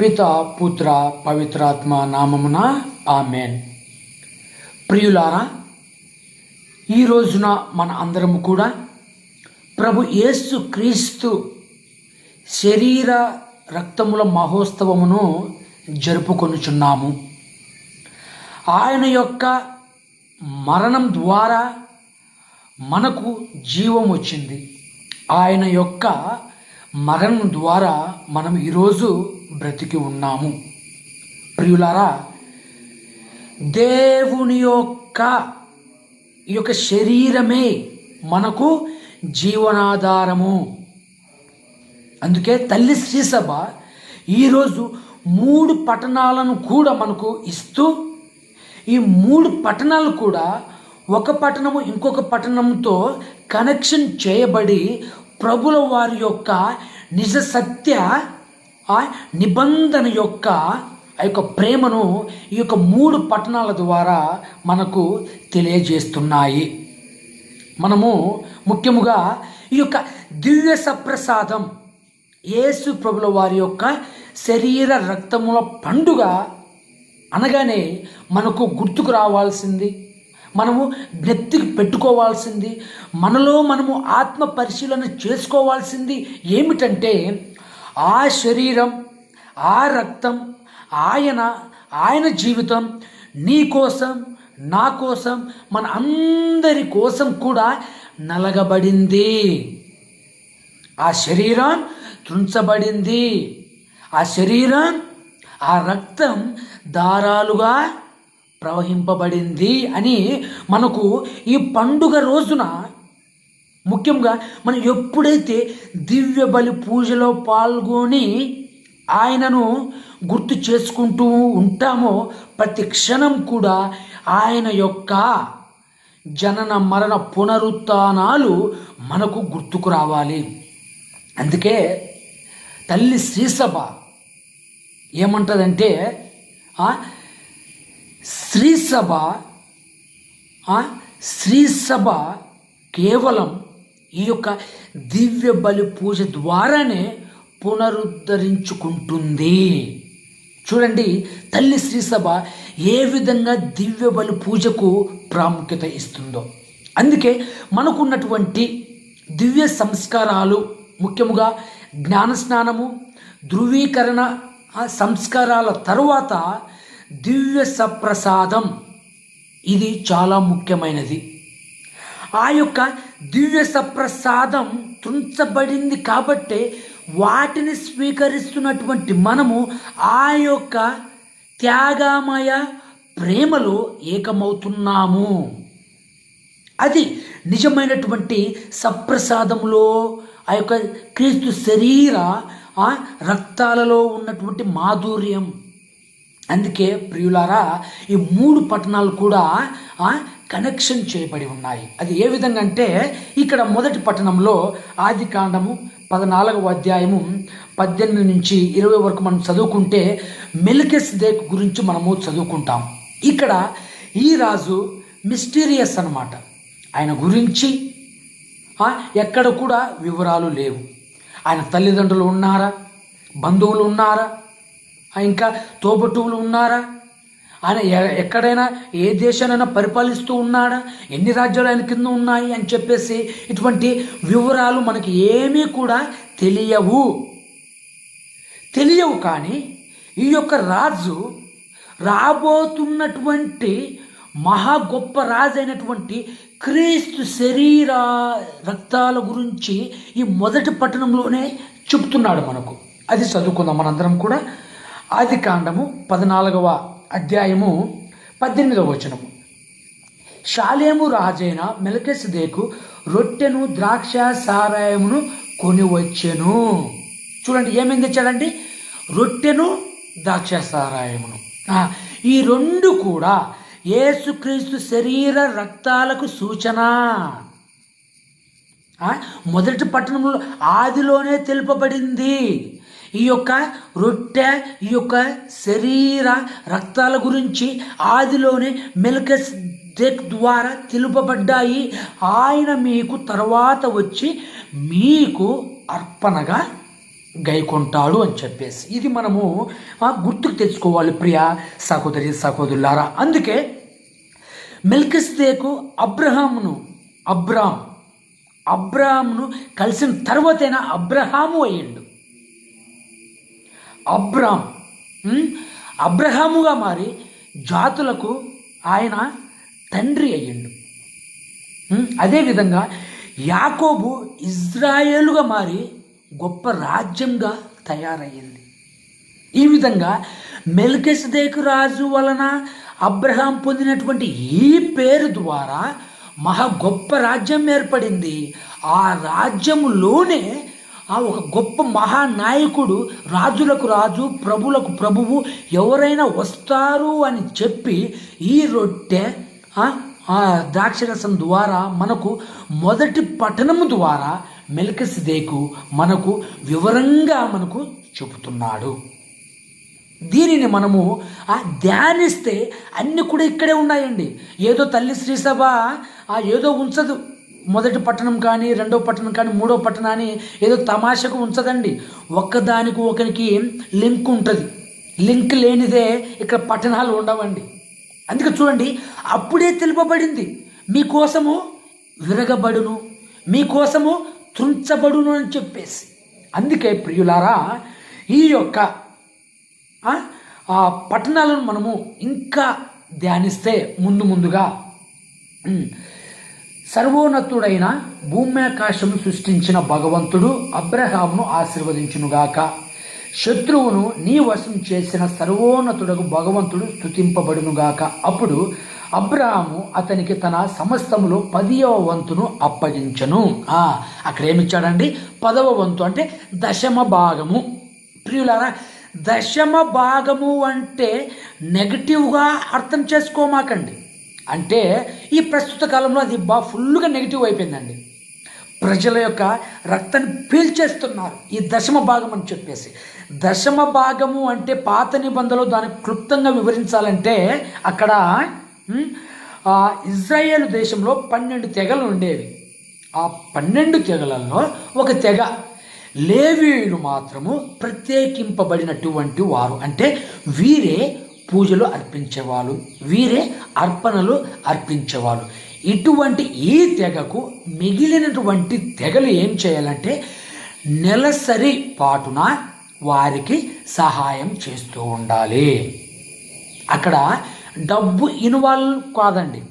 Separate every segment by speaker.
Speaker 1: పిత పుత్ర పవిత్రాత్మ నామమున ఆమెన్. ప్రియులారా ఈ రోజున మన అందరము కూడా ప్రభు యేసు క్రీస్తు శరీర రక్తముల మహోత్సవమును జరుపుకొనుచున్నాము. ఆయన యొక్క మరణం ద్వారా మనకు జీవం వచ్చింది ఆయన యొక్క మరణం ద్వారా మనం ఈరోజు బ్రతికి ఉన్నాము. ప్రియులారా దేవుని యొక్క ఈ యొక్క శరీరమే మనకు జీవనాధారము. అందుకే తల్లి శ్రీసభ ఈరోజు మూడు పట్టణాలను కూడా మనకు ఇస్తూ ఈ మూడు పట్టణాలు కూడా ఒక పట్టణము ఇంకొక పట్టణంతో కనెక్షన్ చేయబడి ప్రభుల వారి యొక్క నిజ సత్య ఆ నిబంధన యొక్క ఆ యొక్క ప్రేమను ఈ యొక్క మూడు పట్టణాల ద్వారా మనకు తెలియజేస్తున్నాయి. మనము ముఖ్యముగా ఈ యొక్క దివ్య సప్రసాదం యేసు ప్రభుల వారి యొక్క శరీర రక్తముల పండుగ అనగానే మనకు గుర్తుకు రావాల్సింది. మనము నెత్తికి పెట్టుకోవాల్సింది మనలో మనము ఆత్మ పరిశీలన చేసుకోవాల్సింది ఏమిటంటే ఆ శరీరం ఆ రక్తం ఆయన ఆయన జీవితం నీ కోసం నా కోసం మన అందరి కోసం కూడా నలగబడింది. ఆ శరీరం తుంచబడింది ఆ శరీరం ఆ రక్తం దారాలుగా ప్రవహింపబడింది అని మనకు ఈ పండుగ రోజున ముఖ్యంగా మనం ఎప్పుడైతే దివ్య బలి పూజలో పాల్గొని ఆయనను గుర్తు చేసుకుంటూ ఉంటామో ప్రతి క్షణం కూడా ఆయన యొక్క జనన మరణ పునరుత్నాలు మనకు గుర్తుకు రావాలి. అందుకే తల్లి శ్రీసభ ఏమంటుందంటే శ్రీసభ శ్రీసభ కేవలం ఈ యొక్క దివ్య బలి పూజ ద్వారానే పునరుద్ధరించుకుంటుంది. చూడండి తల్లి శ్రీసభ ఏ విధంగా దివ్య బలి పూజకు ప్రాముఖ్యత ఇస్తుందో. అందుకే మనకున్నటువంటి దివ్య సంస్కారాలు ముఖ్యముగా జ్ఞానస్నానము ధృవీకరణ సంస్కారాల తరువాత దివ్య సప్రసాదం. ఇది చాలా ముఖ్యమైనది. ఆ యొక్క దివ్య సప్రసాదం తుంచబడింది కాబట్టే వాటిని స్వీకరిస్తున్నటువంటి మనము ఆ యొక్క త్యాగమయ ప్రేమలో ఏకమవుతున్నాము. అది నిజమైనటువంటి సప్రసాదంలో ఆ యొక్క క్రీస్తు శరీర రక్తాలలో ఉన్నటువంటి మాధుర్యం. అందుకే ప్రియులారా ఈ మూడు పట్టణాలు కూడా కనెక్షన్ చేయబడి ఉన్నాయి. అది ఏ విధంగా అంటే ఇక్కడ మొదటి పట్టణంలో ఆది కాండము పద్నాలుగవ అధ్యాయము పద్దెనిమిది నుంచి ఇరవై వరకు మనం చదువుకుంటే మెలికెస్ దేక్ గురించి మనము చదువుకుంటాం. ఇక్కడ ఈ రాజు మిస్టీరియస్ అనమాట ఆయన గురించి ఎక్కడ కూడా వివరాలు లేవు. ఆయన తల్లిదండ్రులు ఉన్నారా? బంధువులు ఉన్నారా? ఇంకా తోబుట్టువులు ఉన్నారా? ఆయన ఎక్కడైనా ఏ దేశానైనా పరిపాలిస్తూ ఉన్నాడా? ఎన్ని రాజ్యాలు ఆయన కింద ఉన్నాయి అని చెప్పేసి ఇటువంటి వివరాలు మనకి ఏమీ కూడా తెలియవు. తెలియవు కానీ ఈ యొక్క రాజు రాబోతున్నటువంటి మహా గొప్ప రాజు అయినటువంటి క్రీస్తు శరీర రక్తాల గురించి ఈ మొదటి పట్టణంలోనే చెప్తున్నాడు మనకు. అది చదువుకుందాం మనందరం కూడా. ఆది కాండము పద్నాలుగవ అధ్యాయము పద్దెనిమిదవ వచనము. శాలేము రాజైన మెలకెసదేకు రొట్టెను ద్రాక్ష సారాయమును కొని వచ్చెను చూడండి ఏమేం తెచ్చాడండి? రొట్టెను ద్రాక్ష సారాయమును. ఈ రెండు కూడా ఏసుక్రీస్తు శరీర రక్తాలకు సూచన. మొదటి పట్టణంలో ఆదిలోనే తెలుపబడింది. ఈ యొక్క రొట్టె ఈ యొక్క శరీర రక్తాల గురించి ఆదిలోనే మెల్కస్ డెక్ ద్వారా తెలుపబడ్డాయి. ఆయన మీకు తర్వాత వచ్చి మీకు అర్పణగా గైకొంటాడు అని చెప్పేసి. ఇది మనము ఆ, గుర్తుకు తెచ్చుకోవాలి ప్రియ సహోదరి సహోదరులారా. అందుకే మెల్కిస్తేకు అబ్రహామును అబ్రామ్ అబ్రామ్ను కలిసిన తర్వాతైనా అబ్రహాము అయ్యిండు. అబ్రామ్. అబ్రహాముగా మారి జాతులకు ఆయన తండ్రి అయ్యిండు. అదేవిధంగా యాకోబు ఇజ్రాయేలుగా మారి గొప్ప రాజ్యంగా తయారయ్యింది. ఈ విధంగా మెల్కెస్దేకు రాజు వలన అబ్రహాం పొందినటువంటి ఈ పేరు ద్వారా మహా గొప్ప రాజ్యం ఏర్పడింది. ఆ రాజ్యములోనే ఆ ఒక గొప్ప మహానాయకుడు రాజులకు రాజు ప్రభులకు ప్రభువు ఎవరైనా వస్తారు అని చెప్పి ఈ రొట్టె ఆ, ద్రాక్షరసం ద్వారా మనకు మొదటి పఠనము ద్వారా మెలకసిదేకు మనకు వివరంగా మనకు చెబుతున్నాడు. దీనిని మనము ఆ ధ్యానిస్తే అన్నీ కూడా ఇక్కడే ఉన్నాయండి. ఏదో తల్లి శ్రీసభ ఏదో ఉంచదు. మొదటి పట్టణం కానీ రెండో పట్టణం కానీ మూడో పట్టణాన్ని ఏదో తమాషకు ఉంచదండి. ఒక్కదానికి ఒకరికి లింక్ ఉంటుంది. లింక్ లేనిదే ఇక్కడ పట్టణాలు ఉండవండి. అందుకే చూడండి అప్పుడే తెలుపబడింది. మీకోసము విరగబడును మీకోసము త్రుంచబడును అని చెప్పేసి. అందుకే ప్రియులారా ఈ యొక్క పట్టణాలను మనము ఇంకా ధ్యానిస్తే ముందు ముందుగా సర్వోన్నతుడైన భూమ్యాకాశము సృష్టించిన భగవంతుడు అబ్రహామును ఆశీర్వదించునుగాక. శత్రువును నీ వశం చేసిన సర్వోన్నతుడకు భగవంతుడు స్థుతింపబడునుగాక అప్పుడు అబ్రహాము అతనికి తన సమస్తములో పదియవ వంతును అప్పగించను. అక్కడ ఏమిచ్చాడండి పదవ వంతు అంటే దశమ భాగము. ప్రియులారా దశమ భాగము అంటే నెగటివ్గా అర్థం చేసుకోమాకండి. అంటే ఈ ప్రస్తుత కాలంలో అది బా ఫుల్గా నెగిటివ్ అయిపోయిందండి. ప్రజల యొక్క రక్తాన్ని పీల్చేస్తున్నారు. ఈ దశమ భాగం అని చెప్పేసి. దశమ భాగము అంటే పాత నిబంధనలు దాన్ని క్లుప్తంగా వివరించాలంటే అక్కడ ఇజ్రాయేల్ దేశంలో పన్నెండు తెగలు ఉండేవి. ఆ పన్నెండు తెగలలో ఒక తెగ లేవీయులు మాత్రము ప్రత్యేకింపబడినటువంటి వారు. అంటే వీరే పూజలు అర్పించేవాళ్ళు వీరే అర్పణలు అర్పించేవాళ్ళు. ఇటువంటి ఈ తెగకు మిగిలినటువంటి తెగలు ఏం చేయాలంటే నెలసరి పాటున వారికి సహాయం చేస్తూ ఉండాలి. అక్కడ డబ్బు ఇన్వాల్వ్ కాదండి.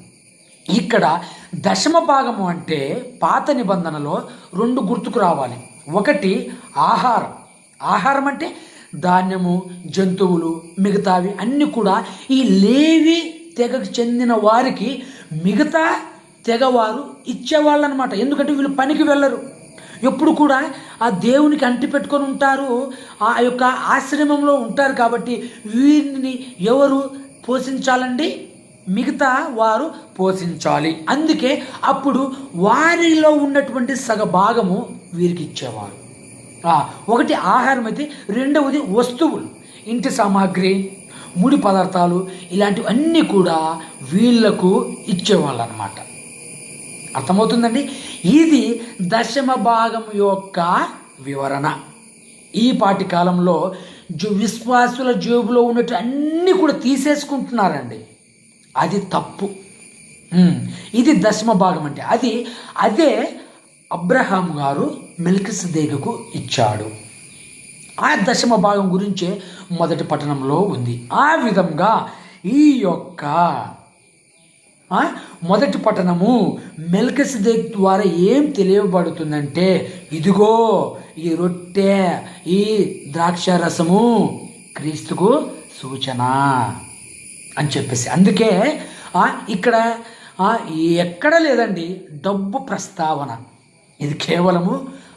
Speaker 1: ఇక్కడ దశమ భాగము అంటే పాత నిబంధనలో రెండు గుర్తుకు రావాలి. ఒకటి ఆహారం. ఆహారం అంటే ధాన్యము జంతువులు మిగతావి అన్నీ కూడా ఈ లేవి తెగకు చెందిన వారికి మిగతా తెగవారు ఇచ్చేవాళ్ళు అనమాట ఎందుకంటే వీళ్ళు పనికి వెళ్ళరు. ఎప్పుడు కూడా ఆ దేవునికి అంటి పెట్టుకొని ఉంటారు. ఆ యొక్క ఆశ్రమంలో ఉంటారు కాబట్టి వీరిని ఎవరు పోషించాలండి? మిగతా వారు పోషించాలి. అందుకే అప్పుడు వారిలో ఉన్నటువంటి సగ భాగము వీరికి ఇచ్చేవారు. ఒకటి ఆహారం అయితే రెండవది వస్తువులు. ఇంటి సామాగ్రి ముడి పదార్థాలు ఇలాంటివన్నీ కూడా వీళ్ళకు ఇచ్చేవాళ్ళు అనమాట అర్థమవుతుందండి? ఇది దశమ భాగం యొక్క వివరణ. ఈ పాటి కాలంలో విశ్వాసుల జేబులో ఉన్నట్టు అన్నీ కూడా తీసేసుకుంటున్నారండి. అది తప్పు. ఇది దశమ భాగం అంటే అది అదే అబ్రహాం గారు మెల్కిసదేగకు ఇచ్చాడు. ఆ దశమ భాగం గురించే మొదటి పట్టణంలో ఉంది. ఆ విధంగా ఈ యొక్క మొదటి పట్టణము మెల్కసిదేక్ ద్వారా ఏం తెలియబడుతుందంటే ఇదిగో ఈ రొట్టె ఈ ద్రాక్ష రసము క్రీస్తుకు సూచన అని చెప్పేసి. అందుకే ఇక్కడ ఎక్కడ లేదండి డబ్బు ప్రస్తావన. ఇది కేవలము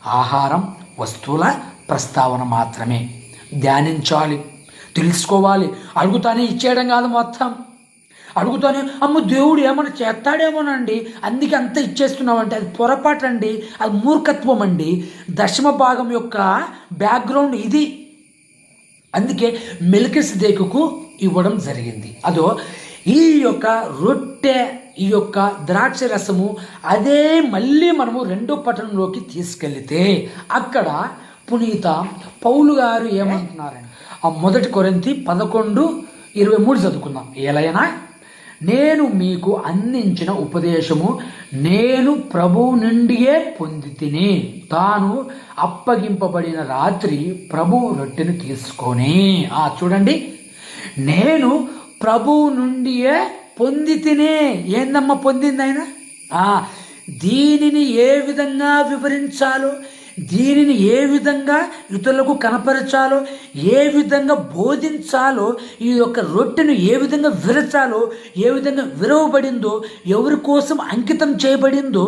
Speaker 1: ఆహారం వస్తువుల ప్రస్తావన మాత్రమే. ధ్యానించాలి తెలుసుకోవాలి. అడుగుతానే ఇచ్చేయడం కాదు మొత్తం. అడుగుతానే అమ్మ దేవుడు ఏమైనా చేస్తాడేమోనండి. అందుకే అంత ఇచ్చేస్తున్నామంటే అది పొరపాటు అండి అది మూర్ఖత్వం అండి దశమ భాగం యొక్క బ్యాక్గ్రౌండ్ ఇది. అందుకే మెల్కిస్ దేకుకు ఇవ్వడం జరిగింది. అదో ఈ యొక్క రొట్టె ఈ యొక్క ద్రాక్ష రసము అదే మళ్ళీ మనము రెండో పట్టణంలోకి తీసుకెళ్తే అక్కడ పునీత పౌలు గారు ఏమంటున్నారని. ఆ మొదటి కొరింతి పదకొండు ఇరవై మూడు చదువుకుందాం. ఎలైనా నేను మీకు అందించిన ఉపదేశము నేను ప్రభువు నుండియే పొంది తిని తాను అప్పగింపబడిన రాత్రి ప్రభువు రొట్టెను తీసుకొని. ఆ చూడండి. నేను ప్రభువు నుండియే పొంది తినే ఏందమ్మా పొందింది ఆయన? దీనిని ఏ విధంగా వివరించాలో దీనిని ఏ విధంగా ఇతరులకు కనపరచాలో ఏ విధంగా బోధించాలో ఈ యొక్క రొట్టెను ఏ విధంగా విరచాలో ఏ విధంగా విరవబడిందో ఎవరి కోసం అంకితం చేయబడిందో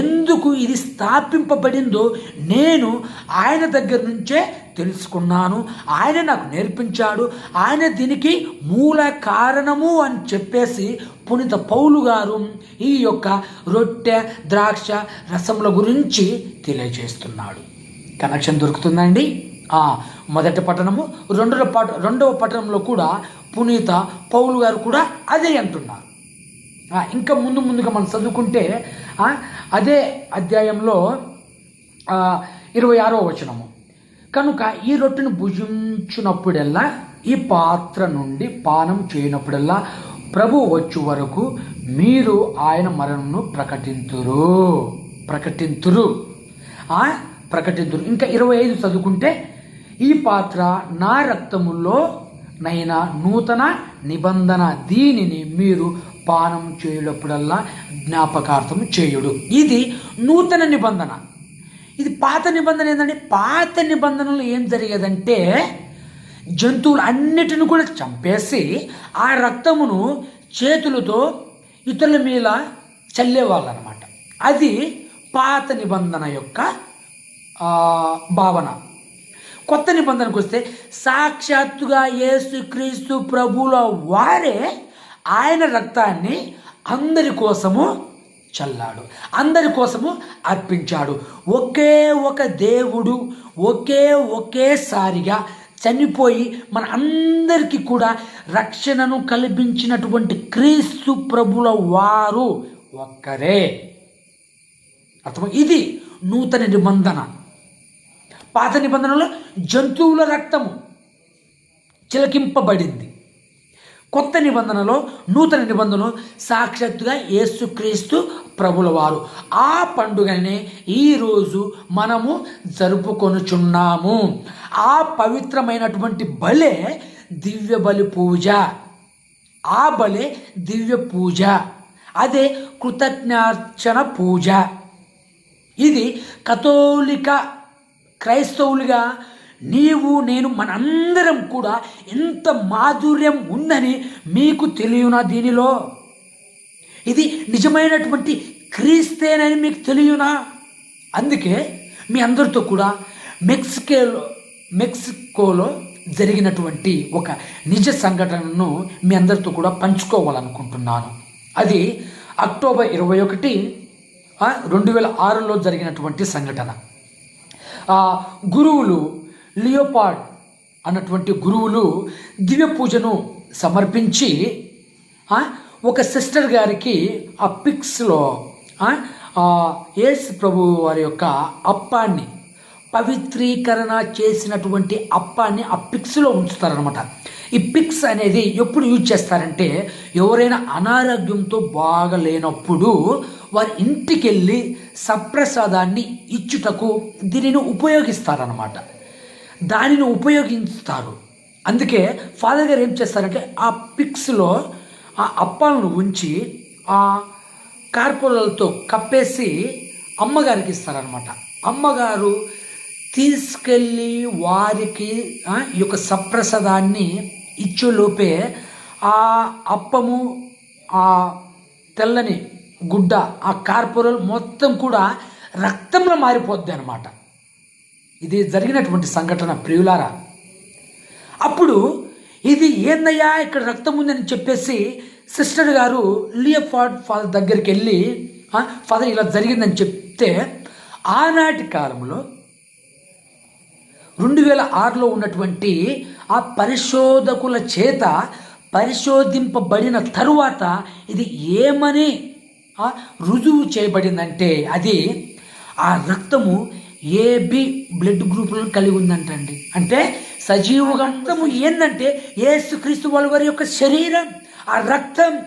Speaker 1: ఎందుకు ఇది స్థాపింపబడిందో నేను ఆయన దగ్గర నుంచే తెలుసుకున్నాను. ఆయన నాకు నేర్పించాడు. ఆయన దీనికి మూల కారణము అని చెప్పేసి పునీత పౌలు గారు ఈ యొక్క రొట్టె ద్రాక్ష రసముల గురించి తెలియజేస్తున్నాడు. కనెక్షన్ దొరుకుతుందండి? మొదటి పట్టణము రెండవ పట రెండవ పట్టణంలో కూడా పునీత పౌలు గారు కూడా అదే అంటున్నారు. ఇంకా ముందు ముందుగా మనం చదువుకుంటే అదే అధ్యాయంలో ఇరవై ఆరో వచనము. కనుక ఈ రొట్టెను భుజించినప్పుడల్లా ఈ పాత్ర నుండి పానం చేయనప్పుడల్లా ప్రభు వచ్చు వరకు మీరు ఆయన మరణను ప్రకటింతురు. ప్రకటింతురు. ఆ, ప్రకటింతురు. ఇంకా ఇరవై ఐదు చదువుకుంటే ఈ పాత్ర నా రక్తములో నైనా నూతన నిబంధన దీనిని మీరు పానం చేయడప్పుడల్లా జ్ఞాపకార్థం చేయుడు. ఇది నూతన నిబంధన. ఇది పాత నిబంధన ఏంటంటే పాత నిబంధనలు ఏం జరిగేదంటే జంతువులు అన్నిటిని కూడా చంపేసి ఆ రక్తమును చేతులతో ఇతరుల మీద చల్లేవాళ్ళు అనమాట అది పాత నిబంధన యొక్క భావన. కొత్త నిబంధనకు వస్తే సాక్షాత్తుగా యేసుక్రీస్తు ప్రభుల వారే ఆయన రక్తాన్ని అందరి కోసము చల్లాడు. అందరి కోసము అర్పించాడు. ఒకే ఒక దేవుడు ఒకే ఒకేసారిగా చనిపోయి మన అందరికీ కూడా రక్షణను కల్పించినటువంటి క్రీస్తు ప్రభుల వారు ఒక్కరే. అర్థం ఇది నూతన నిబంధన. పాత నిబంధనలో జంతువుల రక్తము చిలకింపబడింది. కొత్త నిబంధనలో నూతన నిబంధనలు సాక్షాత్తుగా యేసుక్రీస్తు ప్రభుల వారు ఆ పండుగనే ఈరోజు మనము జరుపుకొనుచున్నాము. ఆ పవిత్రమైనటువంటి బలే దివ్య బలి పూజ. ఆ బలే దివ్య పూజ. అదే కృతజ్ఞార్చన పూజ. ఇది కథోలిక క్రైస్తవులుగా నీవు నేను మనందరం కూడా ఎంత మాధుర్యం ఉందని మీకు తెలియనా దీనిలో? ఇది నిజమైనటువంటి క్రీస్తేనని మీకు తెలియనా? అందుకే మీ అందరితో కూడా మెక్సికోలో మెక్సికోలో జరిగినటువంటి ఒక నిజ సంఘటనను మీ అందరితో కూడా పంచుకోవాలనుకుంటున్నాను. అది అక్టోబర్ ఇరవై ఒకటి రెండు వేల ఆరులో జరిగినటువంటి సంఘటన. గురువులు లియోపాడ్ అన్నటువంటి గురువులు దివ్య పూజను సమర్పించి ఒక సిస్టర్ గారికి ఆ పిక్స్లో యేసు ప్రభు వారి యొక్క అప్పాన్ని పవిత్రీకరణ చేసినటువంటి అప్పాన్ని ఆ పిక్స్లో ఉంచుతారనమాట ఈ పిక్స్ అనేది ఎప్పుడు యూజ్ చేస్తారంటే ఎవరైనా అనారోగ్యంతో బాగలేనప్పుడు వారి ఇంటికి వెళ్ళి సప్రసాదాన్ని ఇచ్చుటకు దీనిని ఉపయోగిస్తారనమాట దానిని ఉపయోగిస్తారు. అందుకే ఫాదర్ గారు ఏం చేస్తారంటే ఆ పిక్స్లో ఆ అప్పాలను ఉంచి ఆ కార్పొలతో కప్పేసి అమ్మగారికి ఇస్తారనమాట అమ్మగారు తీసుకెళ్ళి వారికి ఈ యొక్క సప్రసాదాన్ని ఇచ్చేలోపే ఆ అప్పము ఆ తెల్లని గుడ్డ ఆ కార్పొరల్ మొత్తం కూడా రక్తంలో మారిపోద్ది అనమాట ఇది జరిగినటువంటి సంఘటన ప్రియులారా. అప్పుడు ఇది ఏందయ్యా ఇక్కడ రక్తం ఉందని చెప్పేసి సిస్టర్ గారు లియఫార్డ్ ఫాదర్ దగ్గరికి వెళ్ళి ఫాదర్ ఇలా జరిగిందని చెప్తే ఆనాటి కాలంలో రెండు వేల ఆరులో ఉన్నటువంటి ఆ పరిశోధకుల చేత పరిశోధింపబడిన తరువాత ఇది ఏమని రుజువు చేయబడిందంటే అది ఆ రక్తము ఏబి బ్లడ్ గ్రూపులను కలిగి ఉందంటండి. అంటే సజీవ రక్తము ఏంటంటే ఏసుక్రీస్తు వాళ్ళ వారి యొక్క శరీరం ఆ రక్తం.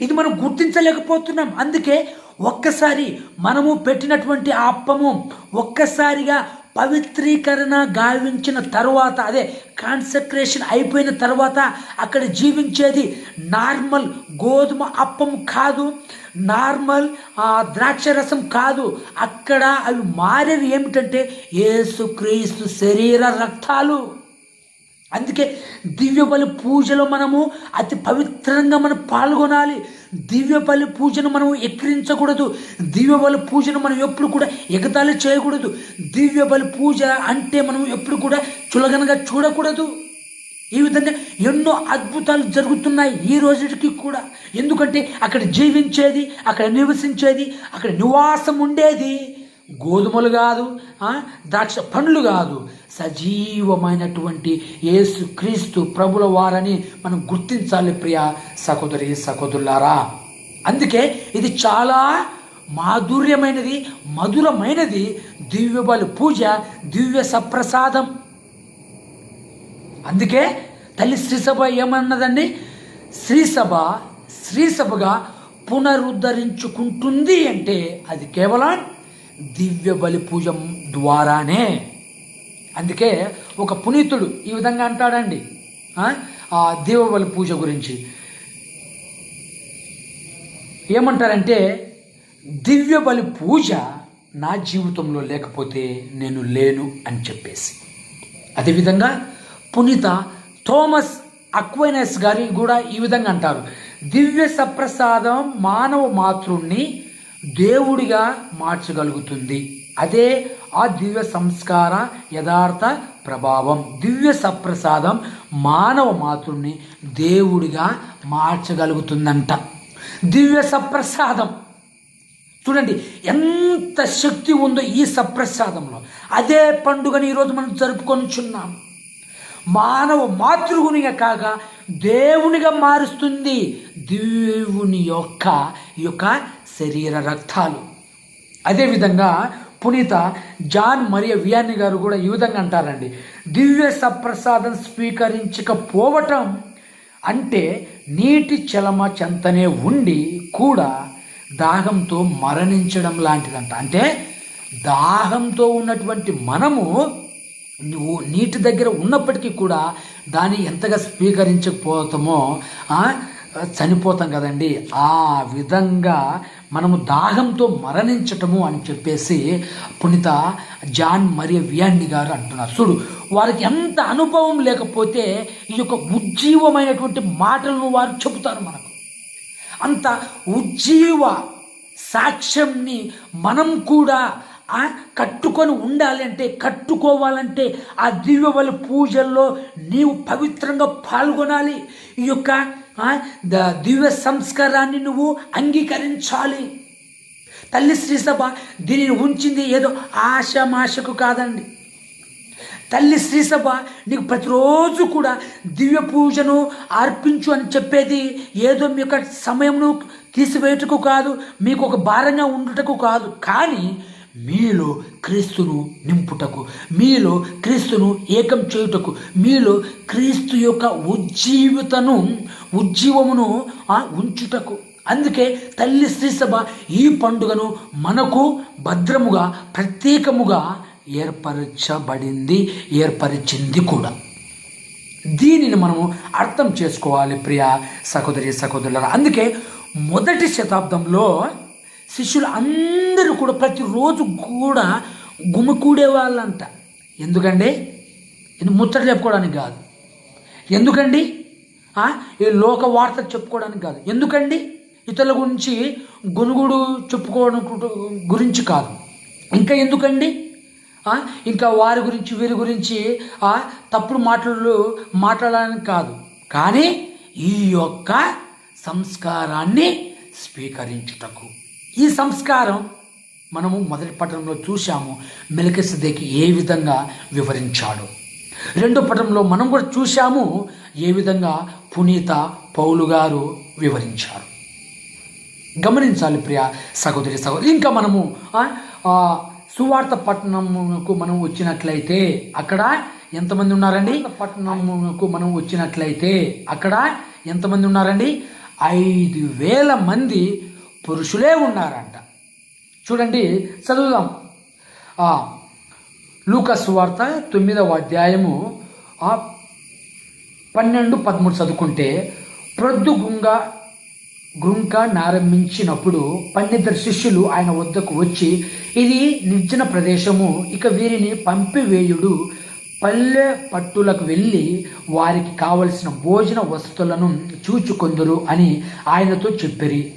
Speaker 1: ఇది మనం గుర్తించలేకపోతున్నాం. అందుకే ఒక్కసారి మనము పెట్టినటువంటి ఆ అప్పము ఒక్కసారిగా పవిత్రీకరణ గావించిన తర్వాత అదే కాన్సక్రేషన్ అయిపోయిన తర్వాత అక్కడ జీవించేది నార్మల్ గోధుమ అప్పం కాదు. నార్మల్ ద్రాక్ష రసం కాదు. అక్కడ అవి మారేవి ఏమిటంటే ఏసుక్రీస్తు శరీర రక్తాలు. అందుకే దివ్య బలి పూజలో మనము అతి పవిత్రంగా మనం పాల్గొనాలి. దివ్య బలి పూజను మనం ఎక్కిరించకూడదు. దివ్య బలి పూజను మనం ఎప్పుడు కూడా ఎగతాళి చేయకూడదు. దివ్య బలి పూజ అంటే మనం ఎప్పుడు కూడా చులగనగా చూడకూడదు. ఈ విధంగా ఎన్నో అద్భుతాలు జరుగుతున్నాయి ఈ రోజుకి కూడా. ఎందుకంటే అక్కడ జీవించేది అక్కడ నివసించేది అక్కడ నివాసం ఉండేది గోధుమలు కాదు ద్రాక్ష పండ్లు కాదు. సజీవమైనటువంటి యేసు క్రీస్తు ప్రభుల వారని మనం గుర్తించాలి ప్రియ సహోదరి సహోదరులారా. అందుకే ఇది చాలా మాధుర్యమైనది మధురమైనది. దివ్య బలి పూజ దివ్య సప్రసాదం. అందుకే తల్లి శ్రీసభ ఏమన్నదండి? శ్రీసభ శ్రీసభగా పునరుద్ధరించుకుంటుంది అంటే అది కేవలం దివ్య బలి పూజ ద్వారానే. అందుకే ఒక పునీతుడు ఈ విధంగా అంటాడండి. ఆ దివ్య బలి పూజ గురించి. ఏమంటారంటే దివ్య బలి పూజ నా జీవితంలో లేకపోతే నేను లేను అని చెప్పేసి. అదేవిధంగా పునీత థోమస్ అక్వైనస్ గారి కూడా ఈ విధంగా అంటారు. దివ్య సప్రసాదం మానవ మాతృణ్ణి దేవుడిగా మార్చగలుగుతుంది. అదే ఆ దివ్య సంస్కార యథార్థ ప్రభావం. దివ్య సప్రసాదం మానవ మాతృని దేవుడిగా మార్చగలుగుతుందంట. దివ్య సప్రసాదం. చూడండి ఎంత శక్తి ఉందో ఈ సప్రసాదంలో. అదే పండుగని ఈరోజు మనం జరుపుకొనిచున్నాం మానవ మాతృగునిగా కాక దేవునిగా మారుస్తుంది దేవుని యొక్క యొక్క శరీర రక్తాలు. అదేవిధంగా పునీత జాన్ మరియ వియాని గారు కూడా ఈ విధంగా అంటారండి. దివ్య సప్రసాదం స్వీకరించకపోవటం అంటే నీటి చలమ చెంతనే ఉండి కూడా దాహంతో మరణించడం లాంటిదంట. అంటే దాహంతో ఉన్నటువంటి మనము నువ్వు నీటి దగ్గర ఉన్నప్పటికీ కూడా దాన్ని ఎంతగా స్వీకరించకపోతామో చనిపోతాం కదండి. ఆ విధంగా మనము దాహంతో మరణించటము అని చెప్పేసి పునీత జాన్ మరియు వియాన్ని గారు అంటున్నారు. చూడు వారికి ఎంత అనుభవం లేకపోతే ఈ యొక్క ఉజ్జీవమైనటువంటి మాటలను వారు చెబుతారు మనకు. అంత ఉజ్జీవ సాక్ష్యంని మనం కూడా కట్టుకొని ఉండాలి అంటే కట్టుకోవాలంటే ఆ దివ్యవల పూజల్లో నీవు పవిత్రంగా పాల్గొనాలి. ఈ యొక్క దివ్య సంస్కారాన్ని నువ్వు అంగీకరించాలి. తల్లి శ్రీసభ దీనిని ఉంచింది ఏదో ఆశమాశకు కాదండి. తల్లి శ్రీసభ నీకు ప్రతిరోజు కూడా దివ్య పూజను అర్పించు అని చెప్పేది ఏదో మీ యొక్క సమయంను తీసివేయటకు కాదు మీకు ఒక భారంగా ఉండటకు కాదు. కానీ మీలో క్రీస్తును నింపుటకు మీలో క్రీస్తును ఏకం చేయుటకు మీలో క్రీస్తు యొక్క ఉజ్జీవితను ఉజ్జీవమును ఉంచుటకు. అందుకే తల్లి శ్రీసభ ఈ పండుగను మనకు భద్రముగా ప్రత్యేకముగా ఏర్పరచబడింది ఏర్పరిచింది కూడా. దీనిని మనము అర్థం చేసుకోవాలి ప్రియ సహోదరి సహోదరుల అందుకే మొదటి శతాబ్దంలో శిష్యులు అందరూ కూడా ప్రతిరోజు కూడా గుమికూడే వాళ్ళంట. ఎందుకండి? ఇది ముచ్చట చెప్పుకోవడానికి కాదు. ఎందుకండి? ఈ లోక వార్త చెప్పుకోవడానికి కాదు. ఎందుకండి? ఇతరుల గురించి గునుగుడు చెప్పుకోవడం గురించి కాదు. ఇంకా ఎందుకండి? ఇంకా వారి గురించి వీరి గురించి తప్పుడు మాటలు మాట్లాడడానికి కాదు. కానీ ఈ యొక్క సంస్కారాన్ని స్వీకరించుటకు ఈ సంస్కారం మనము మొదటి పట్టణంలో చూశాము. మెలకసిదేకి ఏ విధంగా వివరించాడు. రెండో పటంలో మనం కూడా చూశాము ఏ విధంగా పునీత పౌలు గారు వివరించారు. గమనించాలి ప్రియ సహోదరి సహోదరి. ఇంకా మనము సువార్త పట్టణమునకు మనం వచ్చినట్లయితే అక్కడ ఎంతమంది ఉన్నారండి? పట్టణమునకు మనం వచ్చినట్లయితే అక్కడ ఎంతమంది ఉన్నారండి? ఐదు వేల మంది పురుషులే ఉన్నారంట. చూడండి చదువుదాం. లూకస్ వార్త తొమ్మిదవ అధ్యాయము పన్నెండు పదమూడు చదువుకుంటే ప్రొద్దు గుంగ గృంక నారంభించినప్పుడు పన్నిద్దరు శిష్యులు ఆయన వద్దకు వచ్చి ఇది నిర్జన ప్రదేశము ఇక వీరిని పంపివేయుడు పల్లె పట్టులకు వెళ్ళి వారికి కావలసిన భోజన వసతులను చూచుకొందురు అని ఆయనతో చెప్పిరి.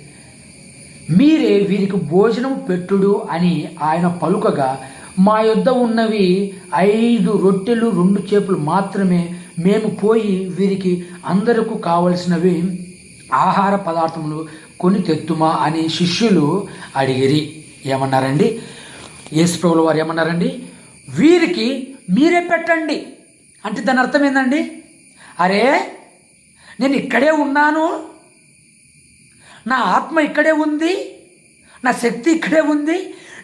Speaker 1: మీరే వీరికి భోజనం పెట్టుడు అని ఆయన పలుకగా మా యొద్ద ఉన్నవి ఐదు రొట్టెలు రెండు చేపలు మాత్రమే మేము పోయి వీరికి అందరకు కావలసినవి ఆహార పదార్థములు కొని తెత్తుమా అని శిష్యులు అడిగిరి. ఏమన్నారండి? యేసుప్రభుల వారు ఏమన్నారండి? వీరికి మీరే పెట్టండి. అంటే దాని అర్థం ఏందండి? అరే నేను ఇక్కడే ఉన్నాను నా ఆత్మ ఇక్కడే ఉంది నా శక్తి ఇక్కడే ఉంది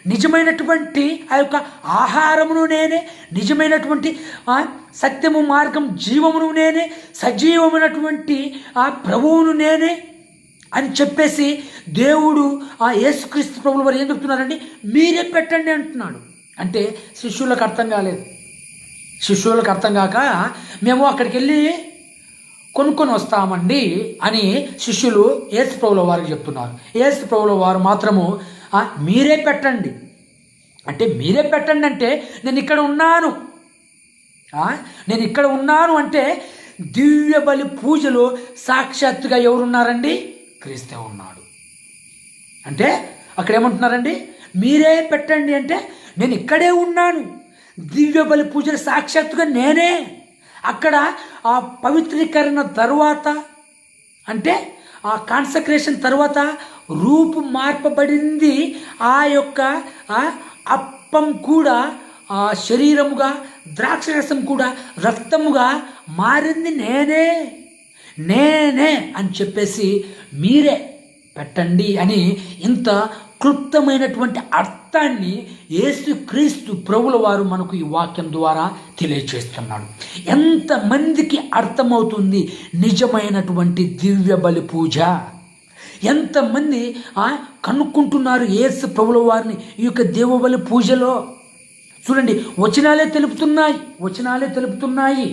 Speaker 1: నిజమైనటువంటి ఆ యొక్క ఆహారమును నేనే నిజమైనటువంటి ఆ సత్యము మార్గం జీవమును నేనే సజీవమైనటువంటి ఆ ప్రభువును నేనే అని చెప్పేసి దేవుడు ఆ యేసుక్రీస్తు ప్రభులు వారు ఏం చెప్తున్నారండి మీరే పెట్టండి అంటున్నాడు. అంటే శిష్యులకు అర్థం కాలేదు. శిష్యులకు అర్థం కాక మేము అక్కడికి వెళ్ళి కొనుక్కొని వస్తామండి అని శిష్యులు ఏసు ప్రభుల వారికి చెప్తున్నారు. ఏసు ప్రభుల వారు మాత్రము మీరే పెట్టండి. అంటే మీరే పెట్టండి అంటే నేను ఇక్కడ ఉన్నాను. నేను ఇక్కడ ఉన్నాను అంటే దివ్య బలి పూజలో సాక్షాత్తుగా ఎవరున్నారండి? క్రీస్తే ఉన్నాడు. అంటే అక్కడ ఏమంటున్నారండి మీరే పెట్టండి అంటే నేను ఇక్కడే ఉన్నాను. దివ్య బలి పూజలు సాక్షాత్తుగా నేనే. అక్కడ ఆ పవిత్రీకరణ తర్వాత అంటే ఆ కాన్సక్రేషన్ తర్వాత రూపు మార్పబడింది ఆ యొక్క అప్పం కూడా ఆ శరీరముగా ద్రాక్షరసం కూడా రక్తముగా మారింది నేనే. నేనే అని చెప్పేసి మీరే పెట్టండి అని ఇంత క్లుప్తమైనటువంటి అర్థాన్ని యేసుక్రీస్తు ప్రభుల వారు మనకు ఈ వాక్యం ద్వారా తెలియచేస్తున్నాడు. ఎంతమందికి అర్థమవుతుంది నిజమైనటువంటి దివ్య బలి పూజ? ఎంతమంది కనుక్కుంటున్నారు ఏసు ప్రభుల వారిని ఈ యొక్క దేవబలి పూజలో? చూడండి వచనాలే తెలుపుతున్నాయి వచనాలే తెలుపుతున్నాయి.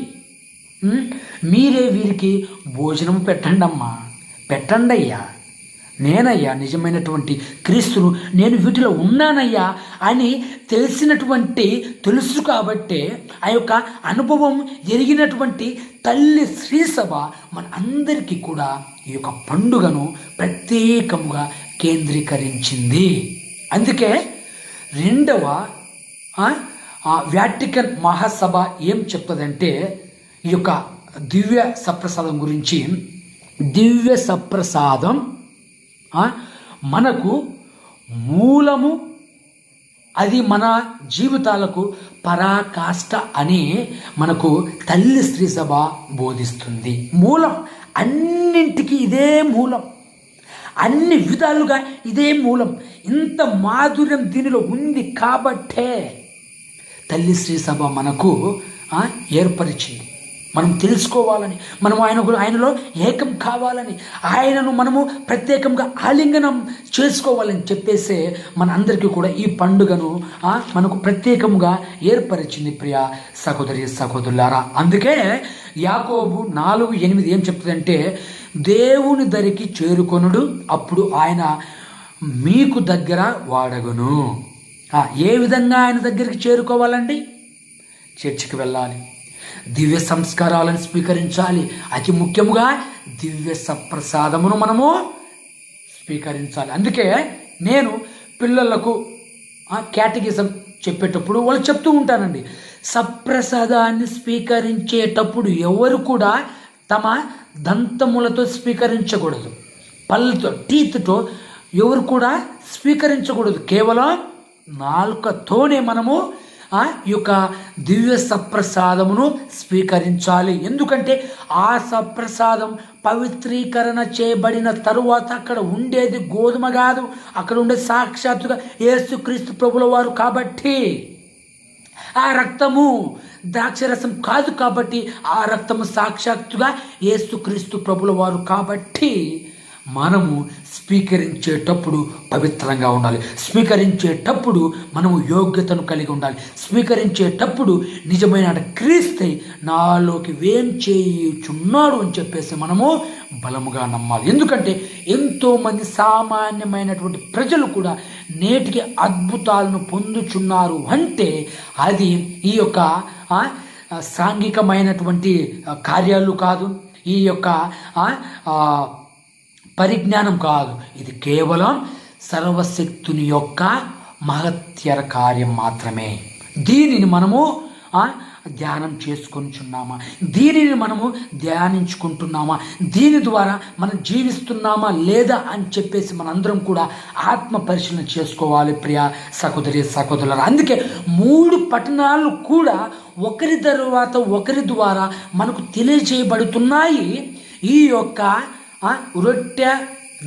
Speaker 1: మీరే వీరికి భోజనం పెట్టండి అమ్మా పెట్టండి అయ్యా నేనయ్యా నిజమైనటువంటి క్రీస్తును నేను వీటిలో ఉన్నానయ్యా అని తెలిసినటువంటి తెలుసు కాబట్టే ఆ యొక్క అనుభవం ఎరిగినటువంటి తల్లి శ్రీసభ మన అందరికీ కూడా ఈ యొక్క పండుగను ప్రత్యేకముగా కేంద్రీకరించింది. అందుకే రెండవ వ్యాటికన్ మహాసభ ఏం చెప్తుందంటే ఈ యొక్క దివ్య సప్రసాదం గురించి. దివ్య సప్రసాదం మనకు మూలము అది మన జీవితాలకు పరాకాష్ట అని మనకు తల్లి స్త్రీ సభ బోధిస్తుంది. మూలం అన్నింటికి ఇదే మూలం. అన్ని విధాలుగా ఇదే మూలం. ఇంత మాధుర్యం దీనిలో ఉంది కాబట్టే తల్లి శ్రీ సభ మనకు ఏర్పరిచింది. మనం తెలుసుకోవాలని మనం ఆయన ఆయనలో ఏకం కావాలని ఆయనను మనము ప్రత్యేకంగా ఆలింగనం చేసుకోవాలని చెప్పేసే మనందరికీ కూడా ఈ పండుగను మనకు ప్రత్యేకంగా ఏర్పరిచింది ప్రియ సహోదరి సహోదరులారా. అందుకే యాకోబు నాలుగు ఎనిమిది ఏం చెప్తుందంటే దేవుని దరికి చేరుకొనుడు అప్పుడు ఆయన మీకు దగ్గర వాడగును. ఏ విధంగా ఆయన దగ్గరికి చేరుకోవాలండి? చర్చికి వెళ్ళాలి. దివ్య సంస్కారాలను స్వీకరించాలి. అతి ముఖ్యముగా దివ్య సప్రసాదమును మనము స్వీకరించాలి. అందుకే నేను పిల్లలకు కేటగిజం చెప్పేటప్పుడు వాళ్ళు చెప్తూ ఉంటానండి సప్రసాదాన్ని స్వీకరించేటప్పుడు ఎవరు కూడా తమ దంతములతో స్వీకరించకూడదు. పళ్ళతో టీత్తో ఎవరు కూడా స్వీకరించకూడదు. కేవలం నాలుకతోనే మనము ఆ ఈ యొక్క దివ్య సప్రసాదమును స్వీకరించాలి. ఎందుకంటే ఆ సప్రసాదం పవిత్రీకరణ చేయబడిన తరువాత అక్కడ ఉండేది గోధుమ కాదు. అక్కడ ఉండే సాక్షాత్తుగా యేసుక్రీస్తు ప్రభుల వారు కాబట్టి ఆ రక్తము ద్రాక్షరసం కాదు కాబట్టి ఆ రక్తము సాక్షాత్తుగా యేసుక్రీస్తు ప్రభుల వారు కాబట్టి మనము స్వీకరించేటప్పుడు పవిత్రంగా ఉండాలి. స్వీకరించేటప్పుడు మనము యోగ్యతను కలిగి ఉండాలి. స్వీకరించేటప్పుడు నిజమైన క్రీస్తై నాలోకి వేం చేయుచున్నాడు అని చెప్పేసి మనము బలముగా నమ్మాలి. ఎందుకంటే ఎంతోమంది సామాన్యమైనటువంటి ప్రజలు కూడా నేటికి అద్భుతాలను పొందుచున్నారు అంటే అది ఈ యొక్క సాంఘికమైనటువంటి కార్యాలు కాదు. ఈ యొక్క పరిజ్ఞానం కాదు. ఇది కేవలం సర్వశక్తుని యొక్క మహత్యర కార్యం మాత్రమే. దీనిని మనము ధ్యానం చేసుకొనిచున్నామా దీనిని మనము ధ్యానించుకుంటున్నామా? దీని ద్వారా మనం జీవిస్తున్నామా లేదా అని చెప్పేసి మనందరం కూడా ఆత్మ పరిశీలన చేసుకోవాలి ప్రియ సహోదరి సహోదరులు అందుకే మూడు పట్టణాలు కూడా ఒకరి తర్వాత ఒకరి ద్వారా మనకు తెలియజేయబడుతున్నాయి. ఈ యొక్క రొట్టె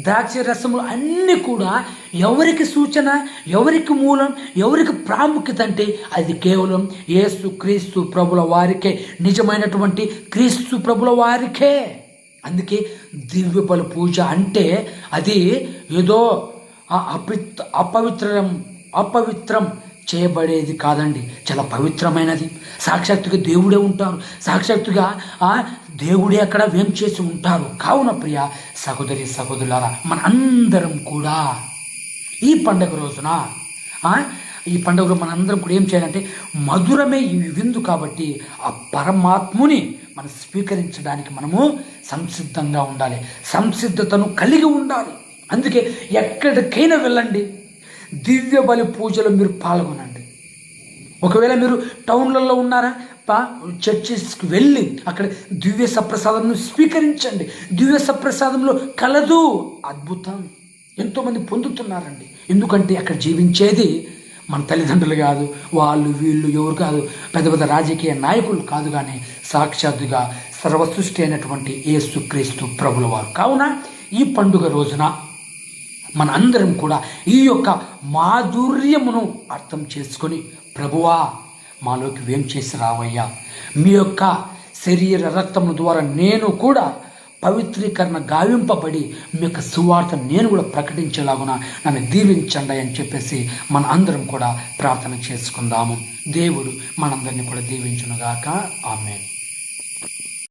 Speaker 1: ద్రాక్ష రసములు అన్నీ కూడా ఎవరికి సూచన ఎవరికి మూలం ఎవరికి ప్రాముఖ్యత అంటే అది కేవలం యేసు క్రీస్తు ప్రభుల వారికే నిజమైనటువంటి క్రీస్తు ప్రభుల వారికే. అందుకే దివ్య బలు పూజ అంటే అది ఏదో అపిత్ అపవిత్రం అపవిత్రం చేయబడేది కాదండి. చాలా పవిత్రమైనది. సాక్షాత్తుగా దేవుడే ఉంటారు. సాక్షాత్తుగా ఆ దేవుడే అక్కడ వేం చేసి ఉంటారు. కావున ప్రియ సహోదరి సహోదరులారా మన అందరం కూడా ఈ పండగ రోజున ఈ పండుగలో మన అందరం కూడా ఏం చేయాలంటే మధురమే ఈ విందు కాబట్టి ఆ పరమాత్ముని మనం స్వీకరించడానికి మనము సంసిద్ధంగా ఉండాలి. సంసిద్ధతను కలిగి ఉండాలి. అందుకే ఎక్కడికైనా వెళ్ళండి. దివ్య బలి పూజలో మీరు పాల్గొనండి. ఒకవేళ మీరు టౌన్లలో ఉన్నారా పా చర్చెస్కి వెళ్ళి అక్కడ దివ్య సప్రసాదంను స్వీకరించండి. దివ్య సప్రసాదంలో కలదు. అద్భుతం. ఎంతోమంది పొందుతున్నారండి. ఎందుకంటే అక్కడ జీవించేది మన తల్లిదండ్రులు కాదు వాళ్ళు వీళ్ళు ఎవరు కాదు పెద్ద పెద్ద రాజకీయ నాయకులు కాదు కానీ సాక్షాత్తుగా సర్వసృష్టి అయినటువంటి ఏసుక్రీస్తు ప్రభుల వారు. కావున ఈ పండుగ రోజున మన అందరం కూడా ఈ యొక్క మాధుర్యమును అర్థం చేసుకొని ప్రభువా మాలోకి వేం చేసి రావయ్యా? మీ యొక్క శరీర రక్తము ద్వారా నేను కూడా పవిత్రీకరణ గావింపబడి మీ యొక్క సువార్త నేను కూడా ప్రకటించేలాగున నన్ను దీవించండి అని చెప్పేసి మన అందరం కూడా ప్రార్థన చేసుకుందాము. దేవుడు మనందరినీ కూడా దీవించునుగాక. ఆమె